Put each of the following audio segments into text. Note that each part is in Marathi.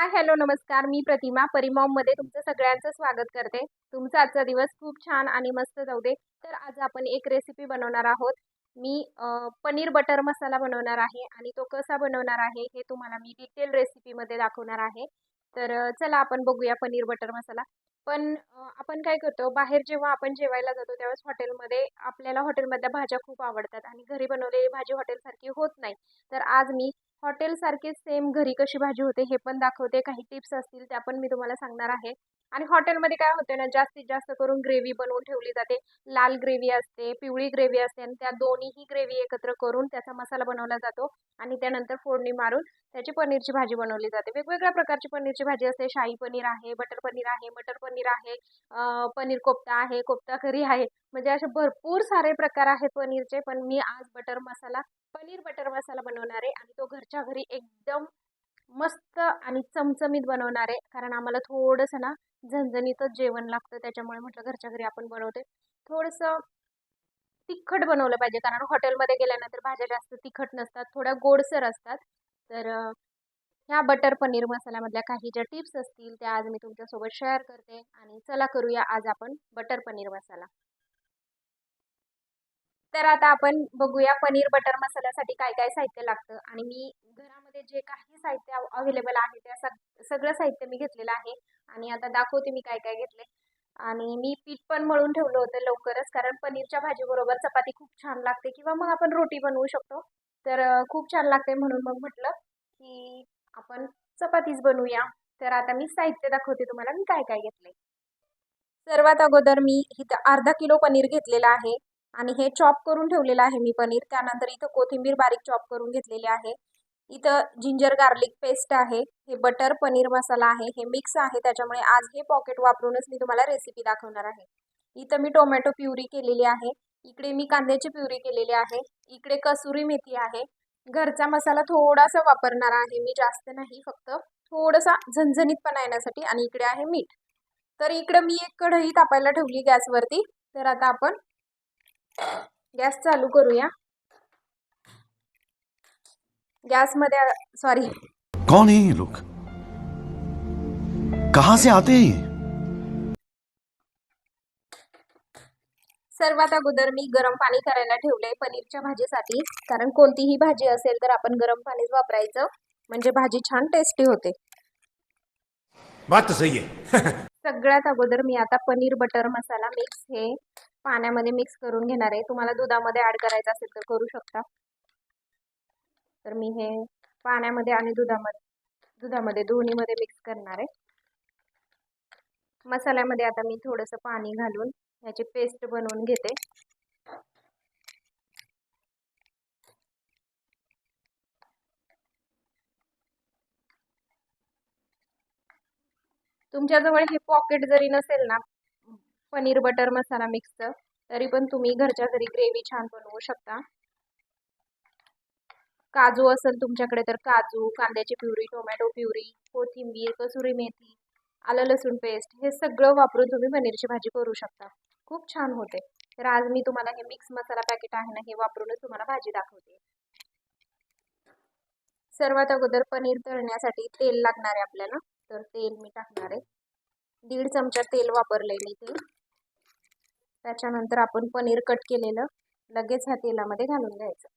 हॅलो नमस्कार. मी प्रतिमा परिमॉममध्ये तुमचं सगळ्यांचं स्वागत करते. तुमचा आजचा दिवस खूप छान आणि मस्त जाऊ दे. तर आज आपण एक रेसिपी बनवणार आहोत. मी पनीर बटर मसाला बनवणार आहे आणि तो कसा बनवणार आहे हे तुम्हाला मी डिटेल रेसिपीमध्ये दाखवणार आहे. तर चला आपण बघूया पनीर बटर मसाला. पण अ, आपण काय करतो बाहेर जेव्हा आपण जेवायला जातो त्यावेळेस हॉटेलमध्ये आपल्याला हॉटेलमधल्या भाज्या खूप आवडतात आणि घरी बनवलेली भाजी हॉटेलसारखी होत नाही. तर आज मी हॉटेलसारखीच सेम घरी कशी भाजी होते हे पण दाखवते. काही टिप्स असतील त्या पण मी तुम्हाला सांगणार आहे. आणि हॉटेलमध्ये काय होतं ना जास्तीत जास्त करून ग्रेव्ही बनवून ठेवली जाते. लाल ग्रेव्ही असते पिवळी ग्रेव्ही असते आणि त्या दोन्हीही ग्रेव्ही एकत्र करून त्याचा मसाला बनवला जातो आणि त्यानंतर फोडणी मारून त्याची पनीरची भाजी बनवली जाते. वेगवेगळ्या प्रकारची पनीरची भाजी असते. शाही पनीर आहे बटर पनीर आहे मटर पनीर आहे पनीर कोफ्ता आहे कोफ्ता करी आहे. म्हणजे असे भरपूर सारे प्रकार आहेत पनीरचे पण मी आज बटर मसाला पनीर बटर मसाला बनवणार आहे आणि तो घरच्या घरी एकदम मस्त आणि चमचमीत बनवणार आहे. कारण आम्हाला थोडंसं ना झणझणीतच जेवण लागतं. त्याच्यामुळे म्हटलं घरच्या घरी आपण बनवते थोडंसं तिखट बनवलं पाहिजे. कारण हॉटेलमध्ये गेल्यानंतर भाज्या जास्त तिखट नसतात. थोड्या गोडसर असतात. तर ह्या बटर पनीर मसाल्यामधल्या काही ज्या टिप्स असतील त्या आज मी तुमच्यासोबत शेअर करते. आणि चला करूया आज आपण बटर पनीर मसाला. तर आता आपण बघूया पनीर बटर मसाल्यासाठी काय काय साहित्य लागतं. आणि मी घरामध्ये जे काही साहित्य अवेलेबल आहे त्या सग सगळं साहित्य मी घेतलेलं आहे. आणि आता दाखवते मी काय काय घेतले आणि मी पीठ पण मळून ठेवलं होतं लवकरच कारण पनीरच्या भाजीबरोबर चपाती खूप छान लागते. किंवा मग आपण रोटी बनवू शकतो. तर खूप छान लागते म्हणून मग म्हटलं की आपण चपातीच बनवूया. तर आता मी साहित्य दाखवते तुम्हाला मी काय काय घेतले सर्वात अगोदर मी इथं अर्धा किलो पनीर घेतलेलं आहे. आणि हे चॉप करून ठेवलेलं आहे मी पनीर. त्यानंतर इथं कोथिंबीर बारीक चॉप करून घेतलेली आहे. इथं जिंजर गार्लिक पेस्ट आहे. हे बटर पनीर मसाला आहे. हे मिक्स आहे. त्याच्यामुळे आज हे पॉकेट वापरूनच मी तुम्हाला रेसिपी दाखवणार आहे. इथं मी टोमॅटो प्युरी केलेली आहे. इकडे मी कांद्याची प्युरी केलेली आहे. इकडे कसुरी मेथी आहे. घरचा मसाला थोडासा वापरणार आहे मी जास्त नाही फक्त थोडासा झणझणीतपणा येण्यासाठी. आणि इकडे आहे मीठ. तर इकडे मी एक कढई तापायला ठेवली गॅसवरती. तर आता आपण गॅस चालू करूया. गॅसमध्ये सॉरी कौन है ये लोग? कहां से आते हैं ये? सर्वात अगोदर मी गरम पाणी करायला ठेवलंय पनीरच्या भाजीसाठी. कारण कोणतीही भाजी असेल तर आपण गरम पाणीच वापरायचं. म्हणजे भाजी छान टेस्टी होते. बात तो सही है. सगळ्यात अगोदर मी आता पनीर बटर मसाला मिक्स हे पाण्यामध्ये मिक्स करून घेणार आहे. तुम्हाला दुधामध्ये ॲड करायचं असेल तर करू शकता. तर मी हे पाण्यामध्ये आणि दुधामध्ये दुधामध्ये दोन्हीमध्ये मिक्स करणार आहे. मसाल्यामध्ये आता मी थोडंसं पाणी घालून ह्याची पेस्ट बनवून घेते. तुमच्याजवळ हे पॉकेट जरी नसेल ना पनीर बटर मसाला मिक्स तरी पण तुम्ही घरच्या घरी ग्रेव्ही छान बनवू शकता. काजू असेल तुमच्याकडे तर काजू कांद्याची प्युरी टोमॅटो प्युरी कोथिंबीर कसुरी मेथी आलं लसूण पेस्ट हे सगळं वापरून तुम्ही पनीरची भाजी करू शकता. खूप छान होते. तर आज मी तुम्हाला हे मिक्स मसाला पॅकेट आहे ना हे वापरूनच तुम्हाला भाजी दाखवते. सर्वात अगोदर पनीर तळण्यासाठी तेल लागणार आहे आपल्याला. तर तेल मी टाकणार आहे. दीड चमचा तेल वापरले मी ते. त्याच्यानंतर आपण पनीर कट केलेलं लगेच ह्या तेलामध्ये घालून घ्यायचं.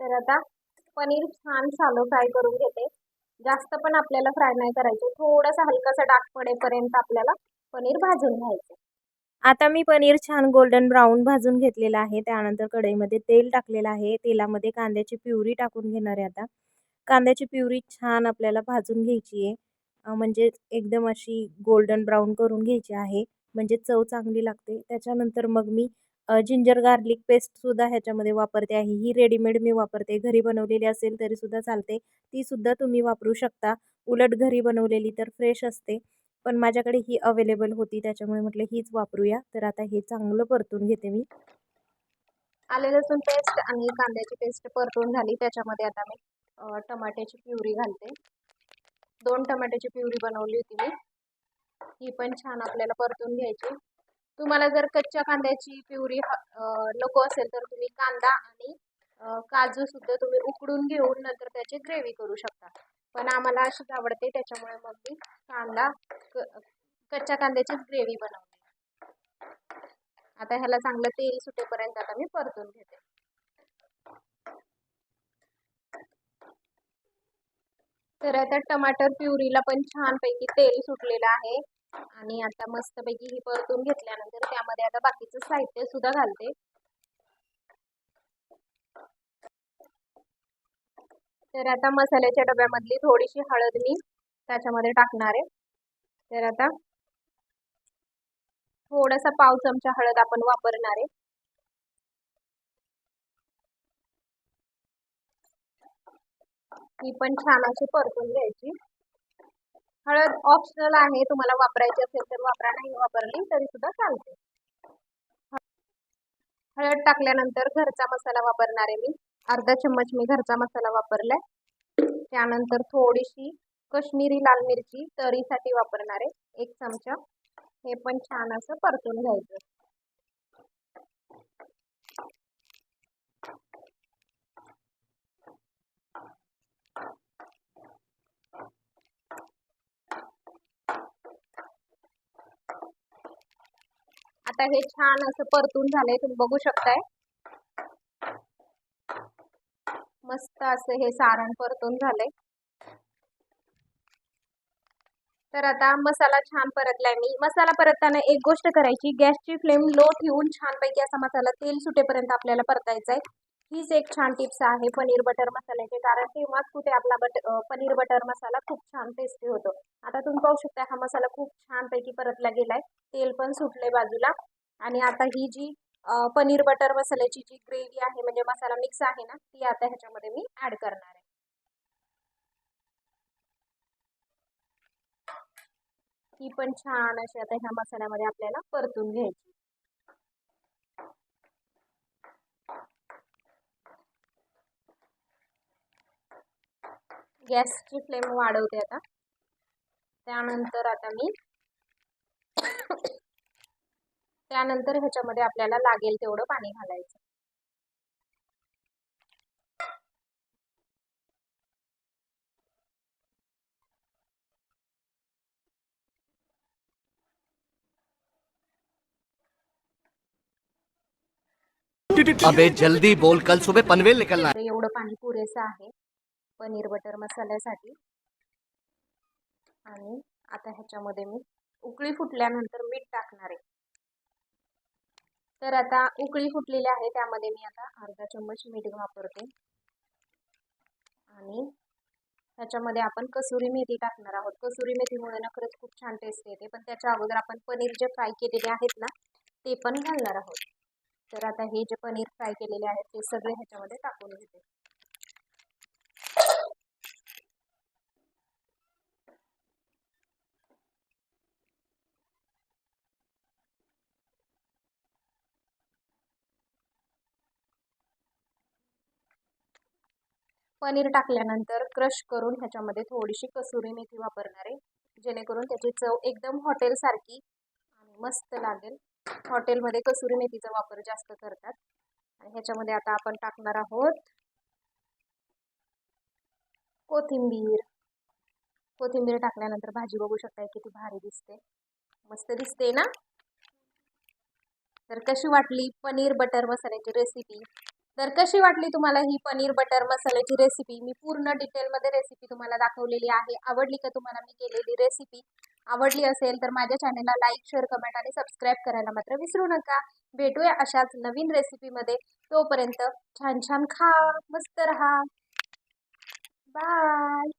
तर आता पनीर छान सालो फ्राय करून घेते. जास्त पण आपल्याला फ्राय नाही करायचं. थोडासा हलकासा डाग पडेपर्यंत आपल्याला पनीर भाजून घ्यायचं. आता मी पनीर छान गोल्डन ब्राऊन भाजून घेतलेलं आहे. त्यानंतर कढईमध्ये तेल टाकलेलं आहे. तेलामध्ये कांद्याची प्युरी टाकून घेणार आहे आता. कांद्याची प्युरी छान आपल्याला भाजून घ्यायची आहे. म्हणजे एकदम अशी गोल्डन ब्राऊन करून घ्यायची आहे. म्हणजे चव चांगली लागते. त्याच्यानंतर मग मी जिंजर गार्लिक पेस्टसुद्धा ह्याच्यामध्ये वापरते आहे. ही रेडीमेड मी वापरते. घरी बनवलेली असेल तरीसुद्धा चालते. तीसुद्धा तुम्ही वापरू शकता. उलट घरी बनवलेली तर फ्रेश असते. पण माझ्याकडे ही अवेलेबल होती. त्याच्यामुळे म्हटलं हीच वापरूया. तर आता हे चांगलं परतून घेते मी. आले लसूण पेस्ट आणि कांद्याची पेस्ट परतून झाली. त्याच्यामध्ये आता मी टमाट्याची प्युरी घालते. दोन टमाट्याची प्युरी बनवली होती मी. ही पण छान आपल्याला परतून घ्यायची. तुम्हाला जर कच्च्या कांद्याची प्युरी नको असेल तर तुम्ही कांदा आणि काजू सुद्धा तुम्ही उकडून घेऊन नंतर त्याची ग्रेव्ही करू शकता. पण आम्हाला अशीच आवडते त्याच्यामुळे मग मी कांदा कच्च्या कांद्याचीच ग्रेव्ही बनवते. आता ह्याला चांगलं तेल सुटेपर्यंत आता मी परतून घेते. तर आता टमाटर प्युरीला पण छानपैकी तेल सुटलेलं आहे. आणि आता मस्तपैकी ही परतून घेतल्यानंतर त्यामध्ये आता बाकीचं साहित्य सुद्धा घालते. तर आता मसाल्याच्या डब्यामधली थोडीशी हळद मी त्याच्यामध्ये टाकणार आहे. तर आता थोडासा पाव चमचा हळद आपण वापरणार आहे. ती पण छान अशी परतून घ्यायची. हळद ऑप्शनल आहे तुम्हाला वापरायची असेल तर वापरा नाही वापरली तरी सुद्धा चालते. हळद टाकल्यानंतर घरचा मसाला वापरणार आहे मी. अर्धा चम्मच मी घरचा मसाला वापरलाय. त्यानंतर थोडीशी कश्मीरी लाल मिरची तरीसाठी वापरणार आहे एक चमचा. हे पण छान असं परतून घ्यायचं. आता हे छान असं परतून झालंय तुम्ही बघू शकताय. मस्त असं हे सारण परतून झालंय. तर आता मसाला छान परतलाय मी. मसाला परतताना एक गोष्ट करायची गॅसची फ्लेम लो ठेवून छानपैकी असा मसाला तेल सुटेपर्यंत आपल्याला परतायचा आहे हीच एक छान टिप्स आहे पनीर बटर मसाल्याची कारण तेव्हाच कुठे आपला बट पनीर बटर मसाला खूप छान टेस्टी होतो. आता तुम्ही पाहू शकता हा मसाला खूप छानपैकी परतला गेलाय. तेल पण सुटले बाजूला. आणि आता ही जी पनीर बटर मसाल्याची जी ग्रेव्ही आहे म्हणजे मसाला मिक्स आहे ना ती आता ह्याच्यामध्ये मी ऍड करणार आहे. ही पण छान अशी आता ह्या मसाल्यामध्ये आपल्याला परतून घ्यायची. गॅसची फ्लेम वाढवते आता. त्यानंतर आता मी त्यानंतर ह्याच्यामध्ये आपल्याला लागेल तेवढं पाणी घालायचं. अबे जल्दी बोल. कल सुबह पनवेल निकलना. एवढं पाणी पुरेसं आहे. पनीर बटर मसाल्यासाठी. आणि आता ह्याच्यामध्ये मी उकळी फुटल्यानंतर मीठ टाकणार आहे. तर आता उकळी फुटलेली आहे त्यामध्ये मी आता अर्धा चम्मच मीठ वापरते. आणि त्याच्यामध्ये आपण कसुरी मेथी टाकणार आहोत. कसुरी मेथीमुळे ना खरंच खूप छान टेस्ट येते. पण त्याच्या अगोदर आपण पनीर जे फ्राय केलेले आहेत ना ते पण घालणार आहोत. तर आता हे जे पनीर फ्राय केलेले आहेत ते सगळे ह्याच्यामध्ये टाकून घेते. पनीर टाकल्यानंतर क्रश करून ह्याच्यामध्ये थोडीशी कसुरी मेथी वापरणार आहे. जेणेकरून त्याची चव एकदम हॉटेलसारखी आणि मस्त लागेल. हॉटेलमध्ये कसुरी मेथीचा वापर जास्त करतात. आणि ह्याच्यामध्ये आता आपण टाकणार आहोत कोथिंबीर. कोथिंबीर टाकल्यानंतर भाजी बघू शकताय किती भारी दिसते. मस्त दिसते ना? तर कशी वाटली पनीर बटर मसाल्याची रेसिपी तर कशी वाटली तुम्हाला ही पनीर बटर मसाल्याची रेसिपी मी पूर्ण डिटेलमध्ये रेसिपी तुम्हाला दाखवलेली आहे. आवडली का तुम्हाला मी केलेली रेसिपी आवडली असेल तर माझ्या चॅनलला लाईक शेअर कमेंट आणि सबस्क्राईब करायला मात्र विसरू नका. भेटूया अशाच नवीन रेसिपीमध्ये तोपर्यंत छान छान खा मस्त रहा. बाय